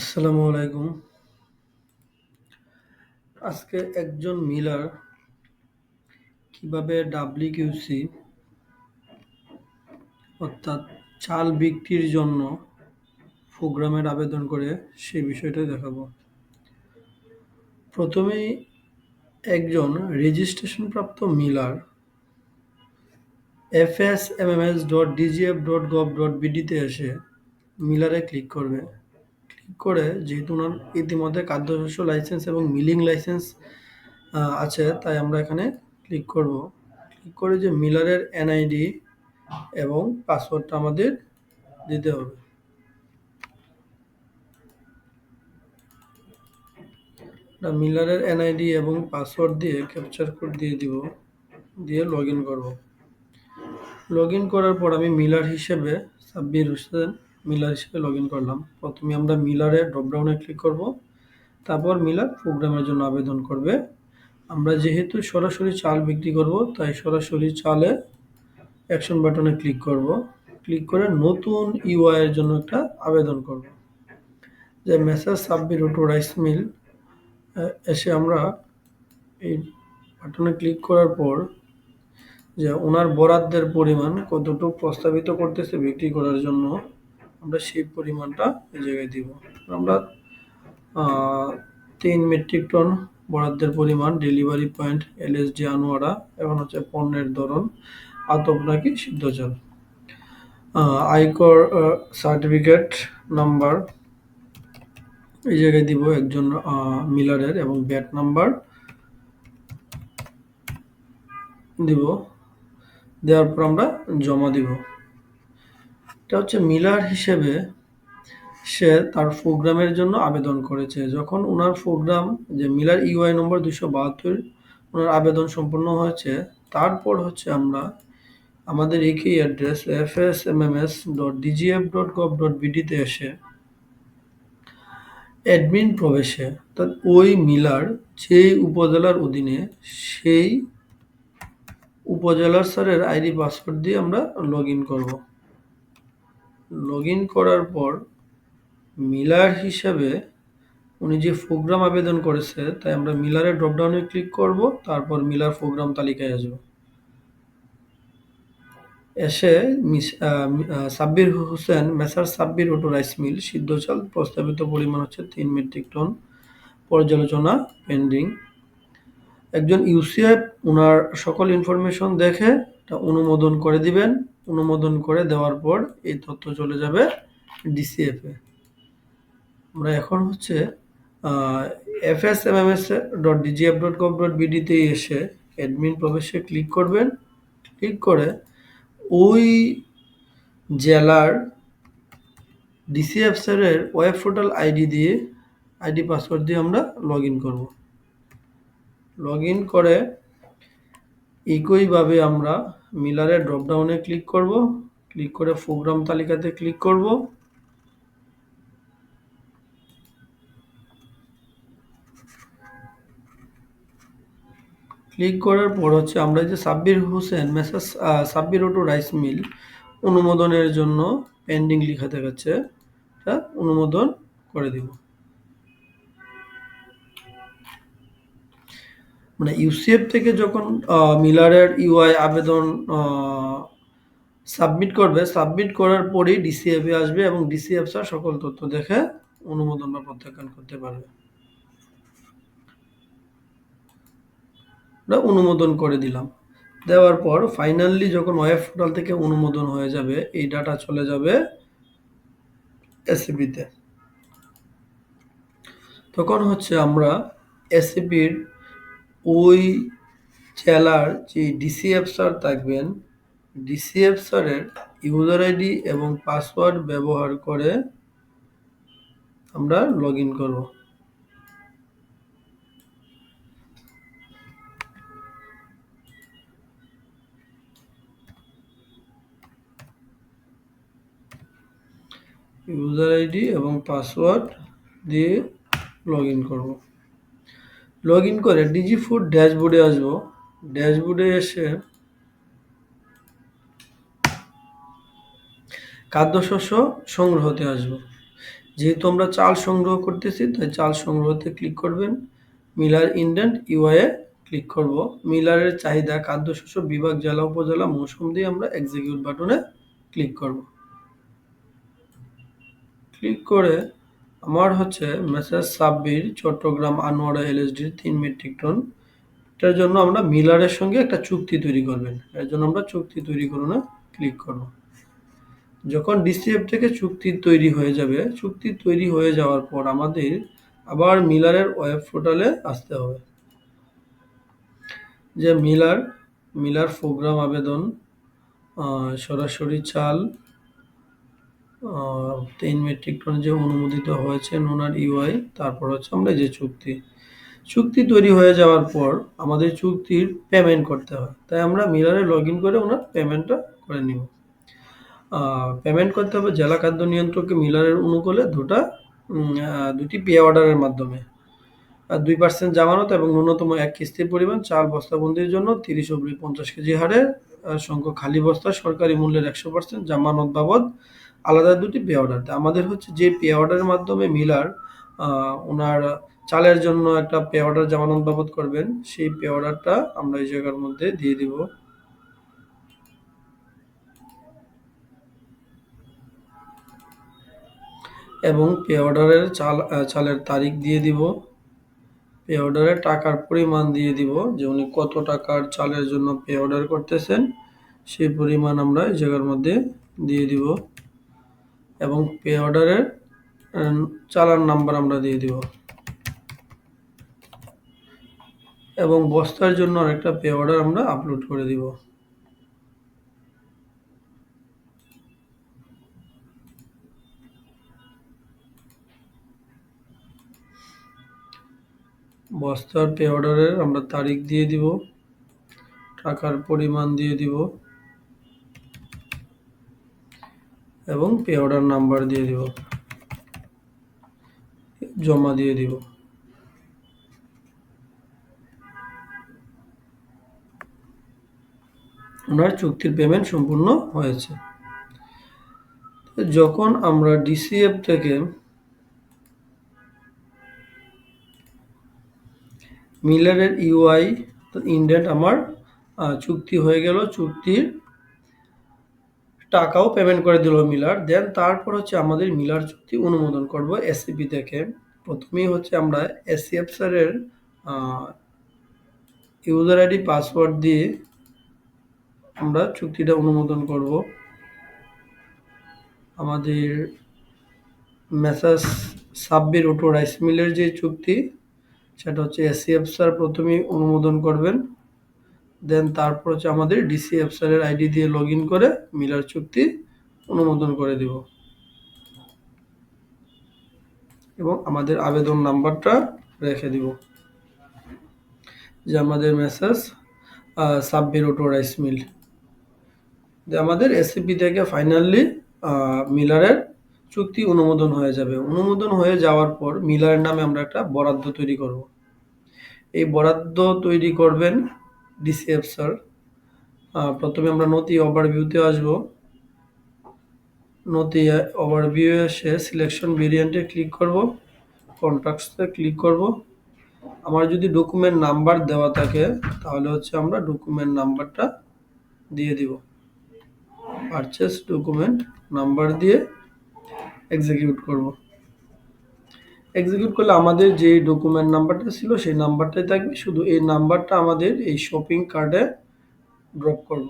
আসসালামু আলাইকুম। আজকে একজন মিলার কীভাবে ডাব্লিউকিউসি অর্থাৎ চাল বিক্রির জন্য প্রোগ্রামের আবেদন করে সেই বিষয়টা দেখাবো। প্রথমেই একজন রেজিস্ট্রেশনপ্রাপ্ত miller F S M M S dot DGF dot gov dot বিডিতে এসে মিলারে ক্লিক করবে। করে যেহেতু ওনার ইতিমধ্যে খাদ্যশস্য লাইসেন্স এবং মিলিং লাইসেন্স আছে, তাই আমরা এখানে ক্লিক করব। ক্লিক করে যে মিলারের এনআইডি এবং পাসওয়ার্ডটা আমাদের দিতে হবে। মিলারের এনআইডি এবং পাসওয়ার্ড দিয়ে ক্যাপচার কোড দিয়ে দিব, দিয়ে লগ ইন করব। লগ ইন করার পর আমি মিলার হিসেবে সাব্বির হোসেন মিলার হিসেবে লগ ইন করলাম। প্রথমে আমরা মিলারের ড্রপডাউনে ক্লিক করব। তারপর মিলার প্রোগ্রামের জন্য আবেদন করবে। আমরা যেহেতু সরাসরি চাল বিক্রি করব, তাই সরাসরি চালে অ্যাকশন বাটনে ক্লিক করব। ক্লিক করে নতুন ইউআইয়ের জন্য একটা আবেদন করব। যে messrs Sabbir auto rice mill এসে আমরা এই বাটনে ক্লিক করার পর যে ওনার বরাদ্দের পরিমাণ কতটুকু প্রস্তাবিত করতেছে বিক্রি করার জন্য আমরা সেই পরিমাণটা এই জায়গায় দিব। আমরা তিন মেট্রিক টন বরাদ্দের পরিমাণ ডেলিভারি পয়েন্ট এলএসডি আনোয়ারা এবং হচ্ছে পণ্যের ধরন, আতপ নাকি সিদ্ধ চাল আয়কর সার্টিফিকেট নাম্বার এই জায়গায় দিব একজন মিলারের এবং ব্যাট নাম্বার দিব, দেওয়ার পর আমরা জমা দিব। এটা হচ্ছে মিলার হিসেবে সে তার প্রোগ্রামের জন্য আবেদন করেছে। যখন ওনার প্রোগ্রাম যে মিলার ইউআই নম্বর দুশো বাহাত্তর ওনার আবেদন সম্পন্ন হয়েছে, তারপর হচ্ছে আমরা আমাদের একই address F S M M S dot DGF dot gov dot বিডিতে এসে অ্যাডমিন প্রবেশে অর্থাৎ ওই মিলার যেই উপজেলার অধীনে সেই উপজেলার স্যারের আইডি পাসওয়ার্ড দিয়ে আমরা লগ ইন করব। লগ ইন করার পর মিলার হিসাবে উনি যে প্রোগ্রাম আবেদন করেছে, তাই আমরা মিলারের ড্রপডাউনে ক্লিক করব, তারপর মিলার প্রোগ্রাম তালিকায় আসব। এসে Sabbir Hossain, Messrs Sabbir auto rice mill সিদ্ধ চাল প্রস্তাবিত পরিমাণ হচ্ছে তিন মেট্রিক টন পর্যালোচনা পেন্ডিং একজন ইউসিএফ ওনার সকল ইনফরমেশন দেখে অনুমোদন করে দিবেন। অনুমোদন করে দেওয়ার পর এই তথ্য চলে যাবে ডিসিএফে আমরা এখন হচ্ছে F S M M S dot DGF dot gov dot বিডিতে এসে অ্যাডমিন প্রবেশে ক্লিক করবেন। ক্লিক করে ওই জেলার ডিসিএফ স্যারের ওয়েব পোর্টাল আইডি দিয়ে আইডি পাসওয়ার্ড দিয়ে আমরা লগ ইন করব। লগ ইন করে একইভাবে আমরা মিলারের ড্রপডাউনে ক্লিক করব। ক্লিক করে প্রোগ্রাম তালিকাতে ক্লিক করব। ক্লিক করার পর হচ্ছে আমরা যে Sabbir Hossain messrs Sabbir auto rice mill অনুমোদনের জন্য পেন্ডিং লেখা দেখাচ্ছে। অনুমোদন করে দিব। মানে ইউসিএফ থেকে যখন মিলারের ইউআই আবেদন সাবমিট করবে সাবমিট করার পরেই ডিসিএফে আসবে এবং ডিসিএফ স্যার সকল তথ্য দেখে অনুমোদন বা প্রত্যাখ্যান করতে পারবে। অনুমোদন করে দিলাম। দেওয়ার পর ফাইনালি যখন ওয়েব পোর্টাল থেকে অনুমোদন হয়ে যাবে, এই ডাটা চলে যাবে এসিপিতে তখন হচ্ছে আমরা এসিপির ওই জেলার যে ডিসিএফ স্যার থাকবেন ডিসিএফ স্যারের ইউজার আইডি এবং পাসওয়ার্ড ব্যবহার করে আমরা লগ ইন করব ইউজার আইডি এবং পাসওয়ার্ড দিয়ে লগ ইন করব। লগ ইন করে ডিজি ফুড ড্যাশবোর্ডে আসব। ড্যাশবোর্ডে এসে খাদ্যশস্য সংগ্রহতে আসব। যেহেতু আমরা চাল সংগ্রহ করতেছি, তাই চাল সংগ্রহতে ক্লিক করবেন। মিলার ইন্ডেন্ট ইউআইয়ে ক্লিক করব। মিলারের চাহিদা খাদ্যশস্য বিভাগ, জেলা, উপজেলা, মৌসুম দিয়ে আমরা এক্সিকিউট বাটনে ক্লিক করব। ক্লিক করে আমার হচ্ছে মেসেজ সাব্বির, চট্টগ্রাম আনোয়ারা এলএসডির তিন মেট্রিক টন এটার জন্য আমরা মিলারের সঙ্গে একটা চুক্তি তৈরি করবেন। এর জন্য আমরা চুক্তি তৈরি করুন ক্লিক করব। যখন ডিসিএফ থেকে চুক্তি তৈরি হয়ে যাবে, চুক্তি তৈরি হয়ে যাওয়ার পর আমাদের আবার মিলারের ওয়েব পোর্টালে আসতে হবে। যে মিলার মিলার প্রোগ্রাম আবেদন সরাসরি চাল তিন মেট্রিক টন যে অনুমোদিত হয়েছে নোনার ইউআই, তারপর হচ্ছে আমরা যে চুক্তি। চুক্তি তৈরি হয়ে যাওয়ার পর আমাদের চুক্তির পেমেন্ট করতে হয়। তাই আমরা মিলারে লগ ইন করে ওনার পেমেন্টটা করে নিব। পেমেন্ট করতে হবে জেলা খাদ্য নিয়ন্ত্রককে মিলারের অনুকূলে দুটা দুটি পে অর্ডারের মাধ্যমে। দুই পার্সেন্ট জামানত এবং ন্যূনতম এক কিস্তির পরিমাণ চাল বস্তাবন্দির জন্য তিরিশ অব্দি পঞ্চাশ কেজি হারে সংখ্যক খালি বস্তা সরকারি মূল্যের একশো পার্সেন্ট জামানত বাবদ আলাদা দুটি পে অর্ডার আমাদের হচ্ছে যে পে অর্ডারের মাধ্যমে মিলার ওনার চালের জন্য একটা পে অর্ডার জামানত বাবদ করবেন, সেই পে অর্ডারটা আমরা এই জায়গার মধ্যে দিয়ে দিব। এবং পে অর্ডারের চাল চালের তারিখ দিয়ে দিব। পে অর্ডারে টাকার পরিমাণ দিয়ে দিব, যে উনি কত টাকার চালের জন্য পে অর্ডার করতেছেন, সেই পরিমাণ আমরা এই জায়গার মধ্যে দিয়ে দিব। এবং পে অর্ডারের চালান নাম্বার আমরা দিয়ে দিব। এবং বস্তার জন্য আরেকটা পে অর্ডার আমরা আপলোড করে দিব। বস্তার পে অর্ডারের আমরা তারিখ দিয়ে দিব। টাকার পরিমাণ দিয়ে দিব। এবং পে অর্ডার নাম্বার দিয়ে দিব। জমা দিয়ে দিব। ওনার চুক্তির পেমেন্ট সম্পূর্ণ হয়েছে। যখন আমরা ডিসিএফ থেকে মিলারের ইউআই ইন্ডেন্ট আমার চুক্তি হয়ে গেল। চুক্তির টাকাও পেমেন্ট করে দিল মিলার। দেন তারপর হচ্ছে আমাদের মিলার চুক্তি অনুমোদন করব এসিপি থেকে। প্রথমেই হচ্ছে আমরা এসিএফ স্যারের ইউজার আইডি পাসওয়ার্ড দিয়ে আমরা চুক্তিটা অনুমোদন করব। আমাদের মেসাজ সাব্বির অটো রাইস মিলের যে চুক্তি, সেটা হচ্ছে এসিএফ স্যার প্রথমেই অনুমোদন করবেন। দেন তারপর হচ্ছে আমাদের ডিসি এফসারের আইডি দিয়ে লগ করে মিলার চুক্তি অনুমোদন করে দিব। এবং আমাদের আবেদন নাম্বারটা রেখে দিব। যে আমাদের messrs Sabbir auto rice mill. যে আমাদের এসিপি থেকে ফাইনালি মিলারের চুক্তি অনুমোদন হয়ে যাবে। অনুমোদন হয়ে যাওয়ার পর মিলারের নামে আমরা একটা বরাদ্দ তৈরি করব। এই বরাদ্দ তৈরি করবেন ডিসিএফ স্যার প্রথমে আমরা নথি ওভারভিউতে আসব। নথি ওভারভিউ এসে সিলেকশন ভেরিয়েন্টে ক্লিক করব। কন্ট্রাক্টসে ক্লিক করব। আমার যদি ডকুমেন্ট নাম্বার দেওয়া থাকে, তাহলে হচ্ছে আমরা ডকুমেন্ট নাম্বারটা দিয়ে দিব। পারচেস ডকুমেন্ট নাম্বার দিয়ে এক্সিকিউট করব। এক্সিকিউট করলে আমাদের যে ডকুমেন্ট নাম্বারটা ছিল, সেই নাম্বারটাই থাকবে। শুধু এই নাম্বারটা আমাদের এই শপিং কার্ডে ড্রপ করব।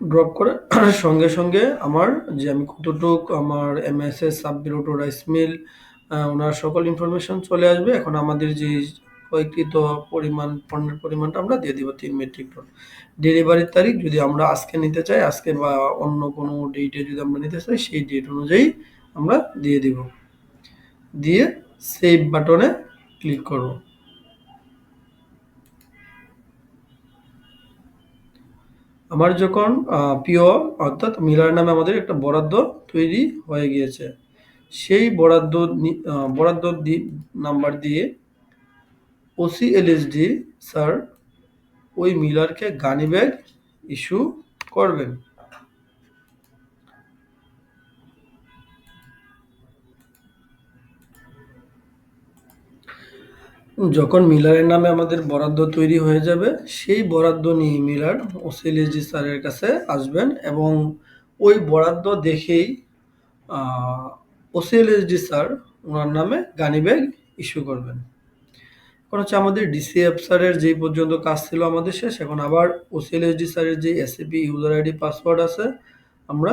ড্রপ করে সঙ্গে সঙ্গে আমার যে আমি কতটুক আমার M S S Sabbir rice mill ওনার সকল ইনফরমেশন চলে আসবে। এখন আমাদের যে কয়েকৃত পরিমাণ, পণ্যের পরিমাণটা আমরা দিয়ে দিব তিন মেট্রিক টন ডেলিভারির তারিখ যদি আমরা আজকে নিতে চাই, আজকে বা অন্য কোনো ডেটে যদি আমরা নিতে চাই, সেই ডেট অনুযায়ী আমরা দিয়ে দিব। দিয়ে সেভ বাটনে ক্লিক করব। আমার যখন প্রিয় অর্থাৎ মিলার নামে আমাদের একটা বরাদ্দ তৈরি হয়ে গিয়েছে। সেই বরাদ্দ বরাদ্দ নাম্বার দিয়ে ওসি এলএসডি স্যার, ওই মিলারকে গানি ব্যাগ ইস্যু করবেন। যখন মিলারের নামে আমাদের বরাদ্দ তৈরি হয়ে যাবে, সেই বরাদ্দ নিয়ে মিলার ওসিএলএসডি স্যারের কাছে আসবেন এবং ওই বরাদ্দ দেখেই ওসিএলএসডি স্যার ওনার নামে গানি ব্যাগ ইস্যু করবেন। এখন হচ্ছে আমাদের ডিসিএফ স্যারের যেই পর্যন্ত কাজ ছিল আমাদের শেষ, এখন আবার ওসিএলএসডি স্যারের যে এসএপি ইউজার আইডি পাসওয়ার্ড আছে, আমরা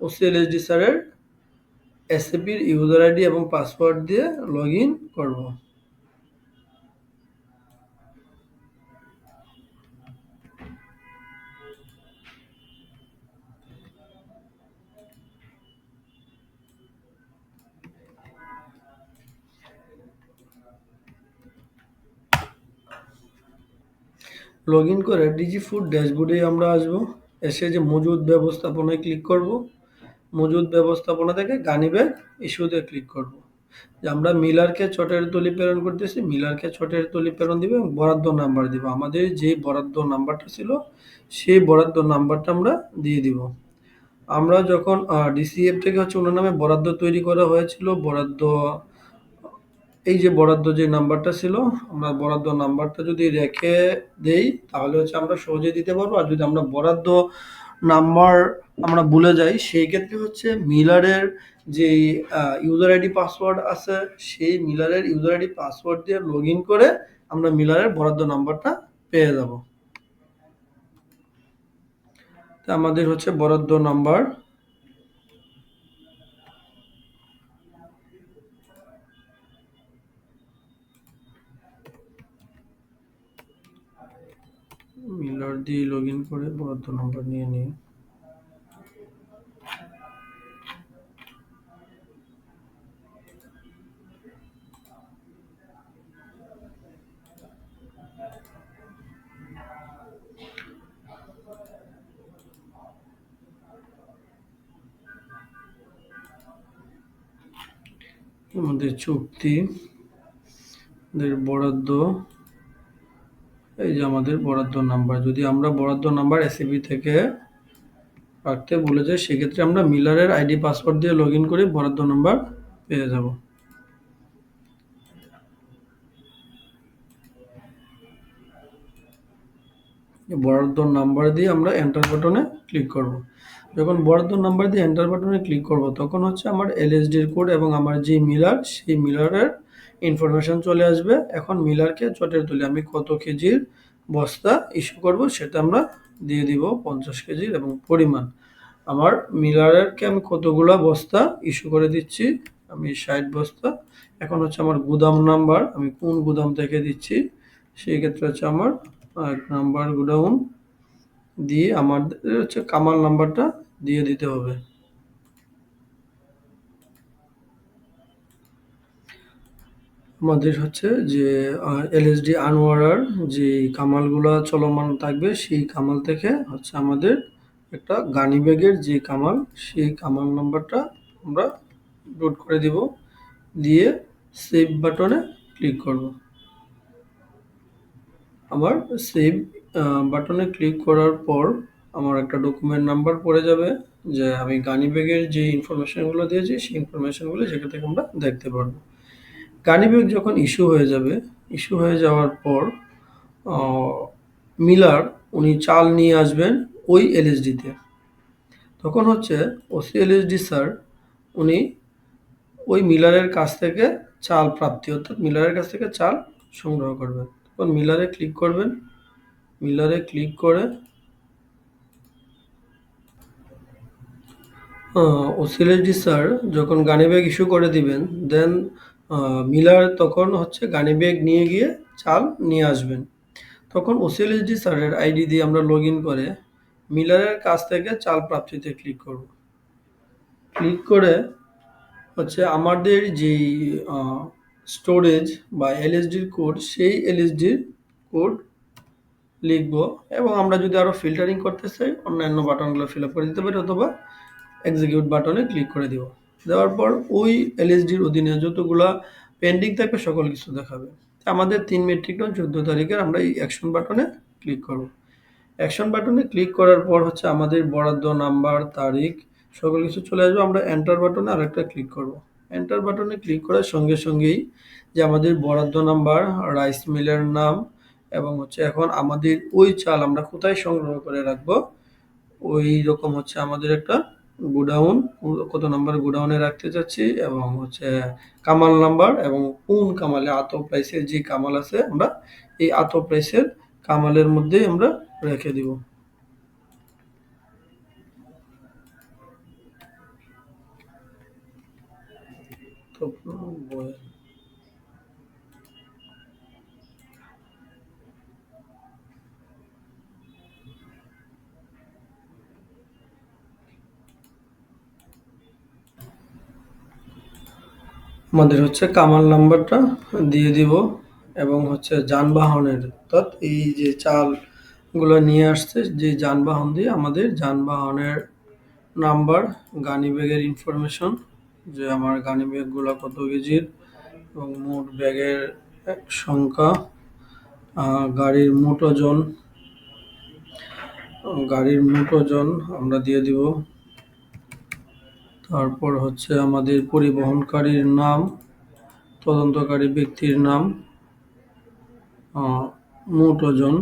ওসিএলএসডি স্যারের এসএপির ইউজার আইডি এবং পাসওয়ার্ড দিয়ে লগ ইন করব। লগ ইন করে ডিজি ফুড ড্যাশবোর্ডে আমরা আসব। এসে যে মজুদ ব্যবস্থাপনায় ক্লিক করব। মজুদ ব্যবস্থাপনা থেকে গানি ব্যাগ ইস্যুতে ক্লিক করব। যে আমরা মিলারকে ছটের তলি প্রেরণ করতেছি, মিলারকে ছটের তলি প্রেরণ দিবে এবং বরাদ্দ নাম্বার দিব। আমাদের যে বরাদ্দ নাম্বারটা ছিল, সেই বরাদ্দ নাম্বারটা আমরা দিয়ে দিব। আমরা যখন ডিসিএফ থেকে হচ্ছে ওনার নামে বরাদ্দ তৈরি করা হয়েছিল, বরাদ্দ এই যে বরাদ্দ যে নাম্বারটা ছিল, আমরা বরাদ্দ নাম্বারটা যদি রেখে দেই, তাহলে হচ্ছে আমরা সহজে দিতে পারব। আর যদি আমরা বরাদ্দ নাম্বার আমরা ভুলে যাই, সেই ক্ষেত্রে হচ্ছে মিলারের যে ইউজার আইডি পাসওয়ার্ড আছে, সেই মিলারের ইউজার আইডি পাসওয়ার্ড দিয়ে লগ করে আমরা মিলারের বরাদ্দ নাম্বারটা পেয়ে যাব। আমাদের হচ্ছে বরাদ্দ নাম্বার মিলার দিয়ে লগ ইন করে বরাদ্দ নাম্বার নিয়ে নিই আমাদের চুক্তি বরাদ্দ এই যে আমাদের বরাদ্দ নাম্বার, যদি আমরা বরাদ্দ নাম্বার এসিবি থেকে রাখতে ভুলে যাই, সেক্ষেত্রে আমরা মিলারের আইডি পাসওয়ার্ড দিয়ে লগ ইন করে বরাদ্দ নাম্বার পেয়ে যাব। বরাদ্দ নাম্বার দিয়ে আমরা এন্টার বাটনে ক্লিক করব। যখন বরাদ্দ নাম্বার দিয়ে এন্টার বাটনে ক্লিক করব, তখন হচ্ছে আমার এলএসডির কোড এবং আমার যে মিলার, সেই মিলারের ইনফরমেশন চলে আসবে। এখন মিলারকে চটের তুলে আমি কত কেজির বস্তা ইস্যু করব সেটা আমরা দিয়ে দিব পঞ্চাশ কেজির এবং পরিমাণ। আমার মিলারেরকে আমি কতগুলো বস্তা ইস্যু করে দিচ্ছি? আমি ষাট বস্তা। এখন হচ্ছে আমার গুদাম নাম্বার আমি কোন গুদাম থেকে দিচ্ছি? সেই ক্ষেত্রে হচ্ছে আমার এক নাম্বার গুডাউন দিয়ে আমাদের হচ্ছে কামাল নাম্বারটা দিয়ে দিতে হবে। আমাদের হচ্ছে যে এলএসডি আনোয়ারার যে কামালগুলো চলমান থাকবে, সেই কামাল থেকে হচ্ছে আমাদের একটা গানি ব্যাগের যে কামাল, সেই কামাল নাম্বারটা আমরা লোড করে দিব। দিয়ে সেভ বাটনে ক্লিক করব। আমার সেভ বাটনে ক্লিক করার পর আমার একটা ডকুমেন্ট নাম্বার পড়ে যাবে, যে আমি গানি ব্যাগের যে ইনফরমেশনগুলো দিয়েছি, সেই ইনফরমেশনগুলো সেখান থেকে আমরা দেখতে পারব। গানি ব্যাগ যখন ইস্যু হয়ে যাবে, ইস্যু হয়ে যাওয়ার পর মিলার উনি চাল নিয়ে আসবেন ওই এলএসডিতে। তখন হচ্ছে ওসি এলএসডি স্যার উনি ওই মিলারের কাছ থেকে চাল প্রাপ্তি, অর্থাৎ মিলারের কাছ থেকে চাল সংগ্রহ করবেন। তখন মিলারে ক্লিক করবেন, মিলারে ক্লিক করে ওসিএলএসডি স্যার যখন গানি ব্যাগ ইস্যু করে দিবেন, দেন মিলার তখন হচ্ছে গানি ব্যাগ নিয়ে গিয়ে চাল নিয়ে আসবেন। তখন ওসিএলএসডি স্যারের আইডি দিয়ে আমরা লগ করে মিলারের কাছ থেকে চাল প্রাপ্তিতে ক্লিক করব। ক্লিক করে হচ্ছে আমাদের যেই স্টোরেজ বা এলএসডির কোড সেই এলএসডির কোড লিখব এবং আমরা যদি আরও ফিল্টারিং করতে চাই, অন্যান্য বাটনগুলো ফিল আপ করে দিতে পারি অথবা এক্সিকিউট বাটনে ক্লিক করে দিব। দেওয়ার পর ওই এলএসডির অধীনে যতগুলো পেন্ডিং থাকবে সকল কিছু দেখাবে। আমাদের তিন মেট্রিক টন চোদ্দ তারিখের আমরা এই অ্যাকশন বাটনে ক্লিক করব। অ্যাকশন বাটনে ক্লিক করার পর হচ্ছে আমাদের বরাদ্দ নাম্বার তারিখ, সকল কিছু চলে আসবে। আমরা এন্টার বাটনে আরেকটা ক্লিক করব। এন্টার বাটনে ক্লিক করার সঙ্গে সঙ্গেই যে আমাদের বরাদ্দ নাম্বার রাইস মিলের নাম এবং হচ্ছে এখন আমাদের ওই চাল আমরা কোথায় সংগ্রহ করে রাখব, ওই রকম হচ্ছে আমাদের একটা গোডাউন, কত নাম্বার গোডাউনে রাখতে চাচ্ছি এবং হচ্ছে কামাল নাম্বার এবং কোন কামালে আত প্রাইসের যে কামাল আছে আমরা এই আত প্রাইসের কামালের মধ্যে আমরা রেখে দিব। তো আমাদের হচ্ছে কামাল নাম্বারটা দিয়ে দিব এবং হচ্ছে যানবাহনের অর্থাৎ এই যে চালগুলো নিয়ে আসছে, যে যানবাহন দিয়ে আমাদের যানবাহনের নাম্বার গানি ব্যাগের ইনফরমেশন যে আমার গানি ব্যাগগুলো কত কেজির এবং মোট ব্যাগের সংখ্যা গাড়ির মোট ওজন, গাড়ির মোট ওজন আমরা দিয়ে দিব তারপর হচ্ছে আমাদের পরিবহনকারীর নাম, তদন্তকারী ব্যক্তির নাম মোট ওজন।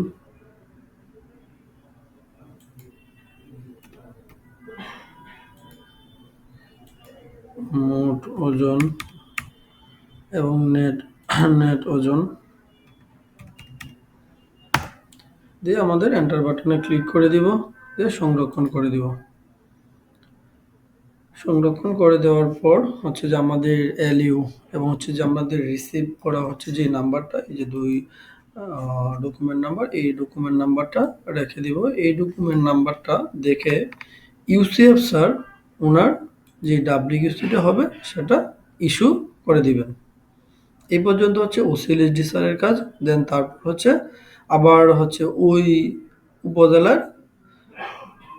মোট ওজন এবং নেট নেট ওজন। দিয়ে আমাদের এন্টার বাটনে ক্লিক করে দিব, দিয়ে সংরক্ষণ করে দিব। সংরক্ষণ করে দেওয়ার পর হচ্ছে যে আমাদের এলইউ এবং হচ্ছে যে আমাদের রিসিভ করা হচ্ছে যে নাম্বারটা, এই যে দুই ডকুমেন্ট নাম্বার এই ডকুমেন্ট নাম্বারটা রেখে দিব। এই ডকুমেন্ট নাম্বারটা দেখে ইউসিএফ স্যার ওনার যে ডাব্লিউসিটা হবে সেটা ইস্যু করে দিবেন। এই পর্যন্ত হচ্ছে ওসিএলএসডি স্যারের কাজ দেন তারপর হচ্ছে আবার হচ্ছে ওই উপজেলার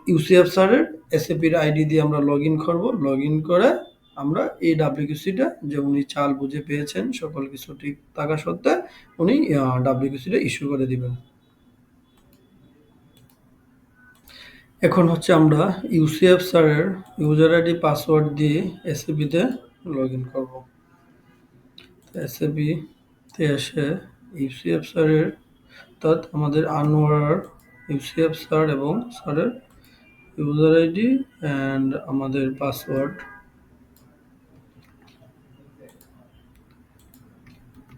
ইউসিএফ স্যারের এসএপির আইডি দিয়ে আমরা লগ ইন করব। লগ ইন করে আমরা এই ডাব্লিউকিউসিটা যে উনি চাল বুঝে পেয়েছেন, সকল কিছু ঠিক থাকা সত্ত্বে উনি ডাব্লিউকিউসিটা ইস্যু করে দিবেন। এখন হচ্ছে আমরা ইউসিএফ স্যারের ইউজার আইডি পাসওয়ার্ড দিয়ে এসএপিতে লগ ইন করব। এসএপিতে এসে ইউসিএফ স্যারের, অর্থাৎ আমাদের আনোয়ার ইউসিএফ স্যার এবং স্যারের ইউজার আইডি অ্যান্ড আমাদের পাসওয়ার্ড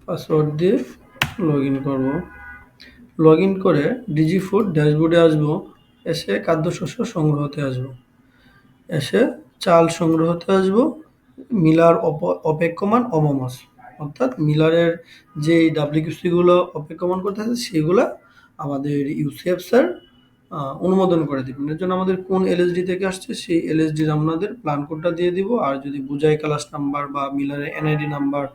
পাসওয়ার্ড দিয়ে লগ ইন করব। লগ ইন করে ডিজি ফুড ড্যাশবোর্ডে আসব। এসে খাদ্যশস্য সংগ্রহতে আসব। এসে চাল সংগ্রহতে আসব। মিলার অপ- অপেক্ষমান অমমাস। অর্থাৎ মিলারের যে ডাব্লিউসিগুলো অপেক্ষমান করতে আছে, সেগুলো আমাদের ইউসিএফ স্যার অনুমোদন করে দিবেন। এর জন্য আমাদের কোন এলএসডি থেকে আসছে সেই এলএসডির আপনাদের প্ল্যান কোডটা দিয়ে দিব। আর যদি বুঝাই ক্লাস নাম্বার বা মিলারের এনআইডি নাম্বার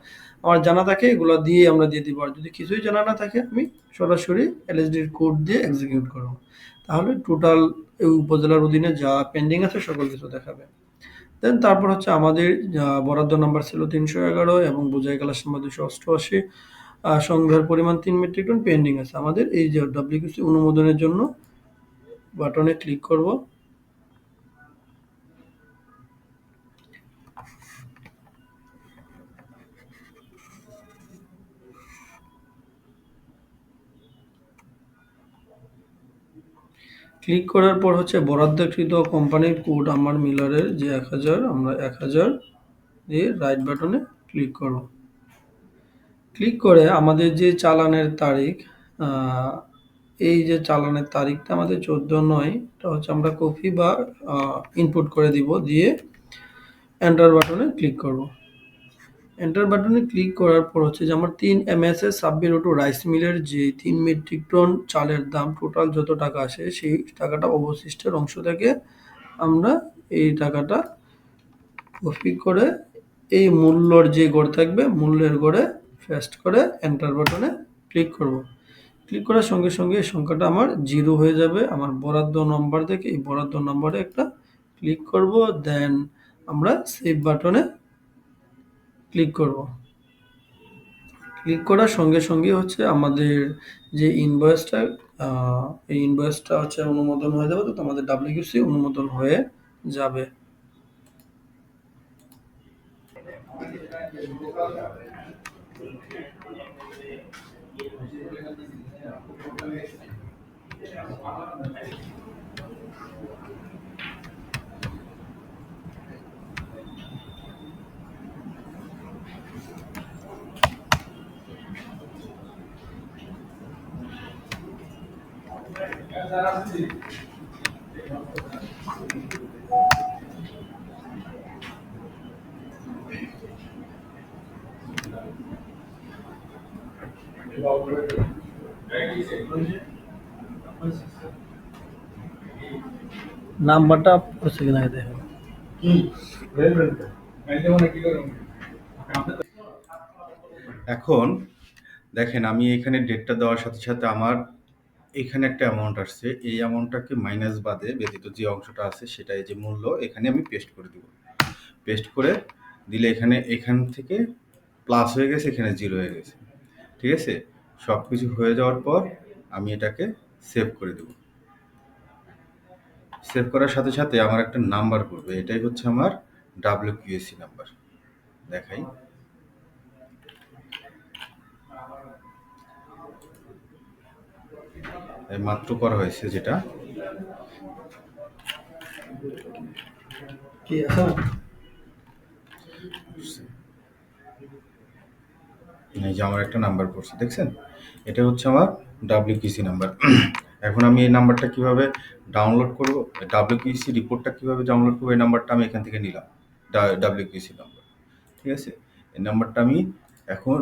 আমার জানা থাকে, এগুলো দিয়ে আমরা দিয়ে দিব। আর যদি কিছুই জানা না থাকে, আমি সরাসরি এলএসডির কোড দিয়ে এক্সিকিউট করব। তাহলে টোটাল এই উপজেলার অধীনে যা পেন্ডিং আছে, সকল কিছু দেখাবে। দেন তারপর হচ্ছে আমাদের বরাদ্দ নাম্বার ছিল তিনশো এগারো এবং বুঝাই ক্লাস নাম্বার দুশো অষ্টআশি। সংগ্রহের পরিমাণ তিন মেট্রিক টন পেন্ডিং আছে। আমাদের এই যে ডাব্লিউসি অনুমোদনের জন্য বাটনে ক্লিক করব। ক্লিক করার পর হচ্ছে বরাদ্দকৃত কোম্পানির কোড আমার মিলারের যে এক হাজার, আমরা এক হাজার দিয়ে রাইট বাটনে ক্লিক করব। ক্লিক করে আমাদের যে চালানের তারিখ এই যে চালানের তারিখটা আমাদের চোদ্দ নয়, এটা হচ্ছে আমরা কপি বা ইনপুট করে দিব, দিয়ে এন্টার বাটনে ক্লিক করব। এন্টার বাটনে ক্লিক করার পর হচ্ছে যে আমার তিন এম এস এর সাব্বির টু রাইস মিলের যে তিন মেট্রিক টন চালের দাম টোটাল যত টাকা আসে, সেই টাকাটা অবশিষ্টের অংশ থেকে আমরা এই টাকাটা কপি করে এই মূল্যর যে গড় থাকবে, মূল্যের গড়ে ফেস্ট করে এন্টার বাটনে ক্লিক করব। ক্লিক করার সঙ্গে সঙ্গে এই সংখ্যাটা আমার জিরো হয়ে যাবে। আমার বরাদ্দ নম্বর থেকে এই বরাদ্দ নম্বরে একটা ক্লিক করব দেন আমরা সেভ বাটনে ক্লিক করব। ক্লিক করার সঙ্গে সঙ্গে হচ্ছে আমাদের যে ইনভয়েসটা এই ইনভয়েসটা হচ্ছে অনুমোদন হয়ে যাবে, তো আমাদের ডাব্লিউসি অনুমোদন হয়ে যাবে। Gracias. নাম্বারটা পড়ছে কিনা দেখো এখন দেখেন আমি এখানে ডেটটা দেওয়ার সাথে সাথে আমার এখানে একটা অ্যামাউন্ট আসছে। এই অ্যামাউন্টটাকে মাইনাস বাদে ব্যতীত যে অংশটা আছে সেটা এই যে মূল্য এখানে আমি পেস্ট করে দিব। পেস্ট করে দিলে এখানে এখান থেকে প্লাস হয়ে গেছে এখানে জিরো হয়ে গেছে। ঠিক আছে? সব কিছু হয়ে যাওয়ার পর আমি এটাকে সেভ করে দেব। সেভ করার সাথে সাথে আমার একটা নাম্বার করবে। এটাই হচ্ছে আমার ডাব্লিউ কিউএসসি নাম্বার। দেখাই। মাত্র করা হয়েছে যেটা। এই যে আমার একটা নাম্বার পড়ছে দেখছেন? এটা হচ্ছে আমার ডাব্লিউকিসি নাম্বার। এখন আমি এই নাম্বারটা কীভাবে ডাউনলোড করব? ডাব্লিউকিসি রিপোর্টটা কীভাবে ডাউনলোড করব? এই নাম্বারটা আমি এখান থেকে নিলাম ডাব্লিউকিসি নাম্বার ঠিক আছে? এই নাম্বারটা আমি এখন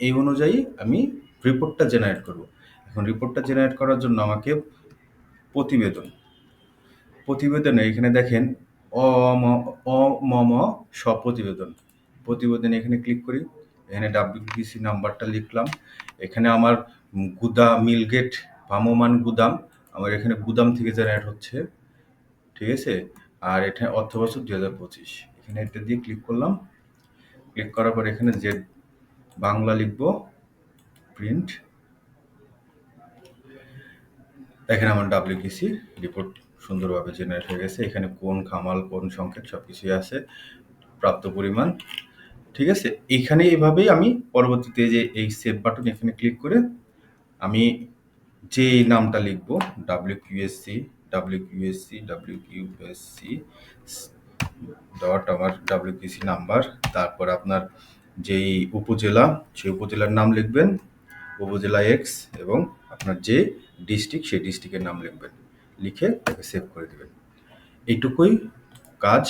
এই অনুযায়ী আমি রিপোর্টটা জেনারেট করব। এখন রিপোর্টটা জেনারেট করার জন্য আমাকে প্রতিবেদন, প্রতিবেদনে এখানে দেখেন অম অমম স্বপ্রতিবেদন প্রতিবেদন। এখানে ক্লিক করি, এখানে ডাব্লিউবিসি নাম্বারটা লিখলাম। এখানে আমার গুদা মিলগেট ভ্রাম্যমান গুদাম। আমার এখানে গুদাম থেকে জেনারেট হচ্ছে, ঠিক আছে? আর এখানে অর্থ বছর দুই হাজার পঁচিশ। এখানে এটা দিয়ে ক্লিক করলাম। ক্লিক করার পর এখানে যে বাংলা লিখব প্রিন্ট দেখেন আমার ডাব্লিউবিসি রিপোর্ট সুন্দরভাবে জেনারেট হয়ে গেছে। এখানে কোন খামাল, কোন সংকেত সব কিছুই আছে, প্রাপ্ত পরিমাণ, ঠিক আছে? এখানে এভাবেই আমি পরবর্তীতে যে এই সেভ বাটন এখানে ক্লিক করে আমি যে নামটা লিখব W QSC W QSC W dot আমার ডাব্লিউ নাম্বার তারপর আপনার যেই উপজেলা, সেই উপজেলার নাম লিখবেন, উপজেলা এক্স এবং আপনার যে ডিস্ট্রিক্ট সেই ডিস্ট্রিক্টের নাম লিখবেন, লিখে তাকে সেভ করে দেবেন। এইটুকুই কাজ।